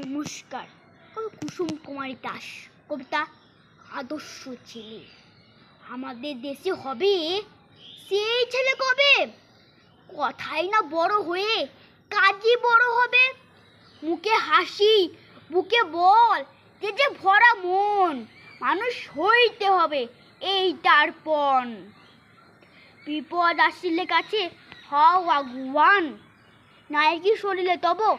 নমস্কার। আমি কুসুম কুমারী দাস, কবিতা আদর্শ ছেলে। আমাদের দেশে হবে সেই ছেলে কবে? কথাই না বড় হয়ে কাজই বড় হবে। মুখে হাসি, বুকে বল যে যে ভরা মন, মানুষ হইতে হবে এই তার পণ। বিপদ আসিলে কাছে হও আগুয়ান, নায়কি শরীরে তব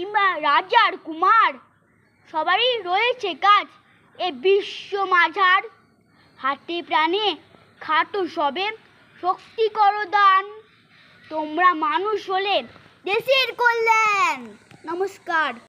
কিংবা রাজার কুমার, সবারই রয়েছে কাজ। এ বিশ্ব মাঝার হাতে প্রাণে খাটো সবে শক্তি করো দান। তোমরা মানুষ হলে দেশের কল্যাণ। নমস্কার।